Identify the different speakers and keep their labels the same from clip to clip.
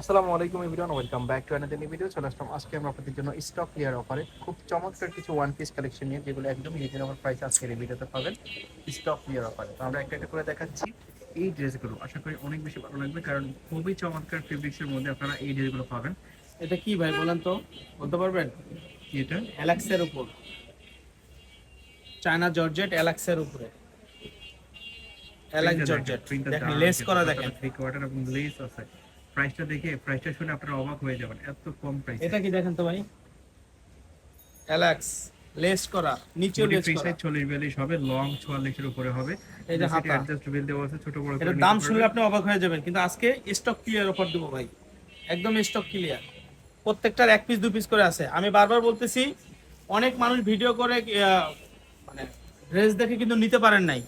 Speaker 1: আসসালামু আলাইকুম everyone welcome back to another video চলে আসলাম। আজকে আমরা আপনাদের জন্য স্টক ক্লিয়ার অফারে খুব চমৎকার কিছু ওয়ান পিস কালেকশন নিয়ে যেগুলো একদম রিজনেবল প্রাইস আজকের এই ভিডিওতে পাবেন। স্টক ক্লিয়ার অফারে তো আমরা একটা একটা করে দেখাচ্ছি এই ড্রেসগুলো। আশা করি অনেক বেশি ভালো লাগবে কারণ খুবই চমৎকার ফেব্রিক্সের মধ্যে আপনারা এই ড্রেসগুলো পাবেন।
Speaker 2: এটা কি ভাই বলেন তো? বলতে পারবেন?
Speaker 1: কি এটা?
Speaker 2: অ্যালাক্সের উপর। চায়না জর্জেট অ্যালাক্সের উপরে। অ্যালাক্স জর্জেট। দেখেন লেস করা দেখেন।
Speaker 1: থ্রি কোয়ার্টার এবং লেস আছে। প্রাইসটা দেখে প্রাইসটা শুনে আপনারা অবাক হয়ে যাবেন এত কম প্রাইস
Speaker 2: এটা কি দেখেন তো ভাই? অ্যালাক্স লেস করা নিচেও লেস করা।
Speaker 1: সাইজ 40 42 হবে লং 44 এর উপরে হবে।
Speaker 2: এই যে হাতা।
Speaker 1: অ্যাডজাস্টেবল দেওয়া আছে ছোট বড় নিতে
Speaker 2: দাম। শুনলে আপনি অবাক হয়ে যাবেন কিন্তু আজকে স্টক ক্লিয়ার অফার দেবো ভাই। একদম স্টক ক্লিয়ার প্রত্যেকটার এক পিস দু পিস করে আছে। আমি বারবার বলতেছি অনেক মানুষ ভিডিও করে আহ, মানে ড্রেস দেখে কিন্তু নিতে পারেন নাই।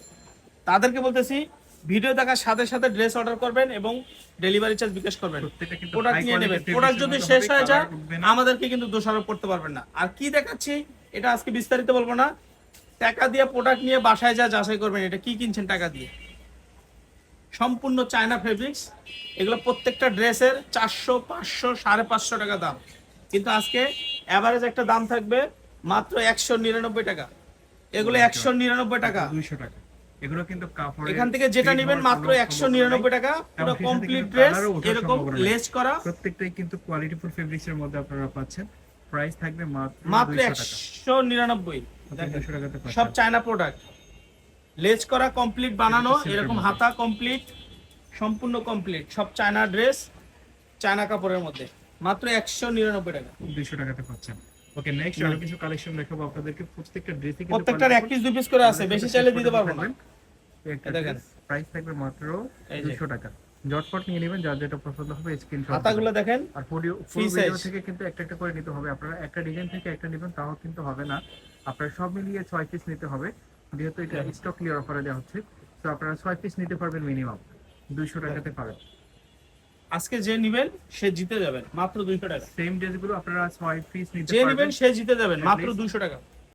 Speaker 2: তাদেরকে বলতেছি ভিডিও দেখার সাথে সাথে ড্রেস অর্ডার করবেন এবং ডেলিভারি চার্জ বিকাশ করবেন। প্রোডাক্ট নিয়ে নেবেন। প্রোডাক্ট যদি শেষ হয়ে যায়। আমাদেরকে কিন্তু দোষারোপ করতে পারবেন না। আর কি দেখাচ্ছি এটা আজকে বিস্তারিত বলব না। টাকা দিয়ে প্রোডাক্ট নিয়ে বাসায় যা যাচাই করবেন এটা কি কিনছেন টাকা দিয়ে? সম্পূর্ণ চায়না ফেব্রিক্স এগুলো প্রত্যেকটা ড্রেসের চারশো পাঁচশো সাড়ে পাঁচশো টাকা দাম। কিন্তু আজকে অ্যাভারেজ একটা দাম থাকবে মাত্র একশো নিরানব্বই টাকা। এগুলো একশো। নিরানব্বই টাকা।
Speaker 1: 200 টাকা। এগুলো কিন্তু কাপড়ের
Speaker 2: এখান থেকে যেটা নেবেন মাত্র
Speaker 1: কোনো
Speaker 2: একশো
Speaker 1: সম্ভাবনা
Speaker 2: নিরানব্বই
Speaker 1: নাই।
Speaker 2: টাকা পুরো কমপ্লিট ড্রেস এরকম লেস করা।
Speaker 1: প্রত্যেকটাই কিন্তু কোয়ালিটিফুল ফেব্রিক্স এর মধ্যে আপনারা পাচ্ছেন। প্রাইস থাকবে মাত্র
Speaker 2: মাত্র
Speaker 1: 200 টাকা।
Speaker 2: একশো নিরানব্বই।
Speaker 1: মাত্র 200 টাকাতে
Speaker 2: সব চায়না প্রোডাক্ট লেজ করা কমপ্লিট বানানো এরকম হাতা কমপ্লিট সম্পূর্ণ কমপ্লিট সব চায়না ড্রেস চায়না কাপড়ের মধ্যে। মাত্র একশো নিরানব্বই টাকা।
Speaker 1: 200 টাকাতে পাচ্ছেন। ওকে নেক্সট আরও কিছু কালেকশন দেখাবো আপনাদেরকে। প্রত্যেকটা ড্রেসে
Speaker 2: প্রত্যেকটার এক পিস দুই পিস করে আছে বেশি চাইলে দিতে পারব না। দেখেন।
Speaker 1: প্রাইস থাকবে মাত্র 200 টাকা। জটপট নিয়ে নেবেন যার যেটা পছন্দ হবে স্ক্রিনশট
Speaker 2: হাতাগুলো দেখেন
Speaker 1: আর
Speaker 2: Free
Speaker 1: ভিডিও থেকে কিন্তু একটা একটা করে নিতে হবে। আপনারা একটা ডিজাইন থেকে একটা নেবেন তাও কিন্তু হবে না। আপনারা সব মিলিয়ে ছয় পিস নিতে হবে। যেহেতু এটা স্টক ক্লিয়ার অফারে দেওয়া হচ্ছে তো আপনারা ছয় পিস নিতে পারবেন মিনিমাম দুইশো টাকাতে পাবেন।
Speaker 2: আজকে যে নিবেন সে জিতে যাবেন। মাত্র দুইশো টাকা।
Speaker 1: সেম ড্রেসগুলো আপনারা ছয় পিস নিতে
Speaker 2: যে
Speaker 1: পারবেন।
Speaker 2: নিবেন সে জিতে যাবেন। মাত্র
Speaker 1: least-
Speaker 2: দুইশো টাকা।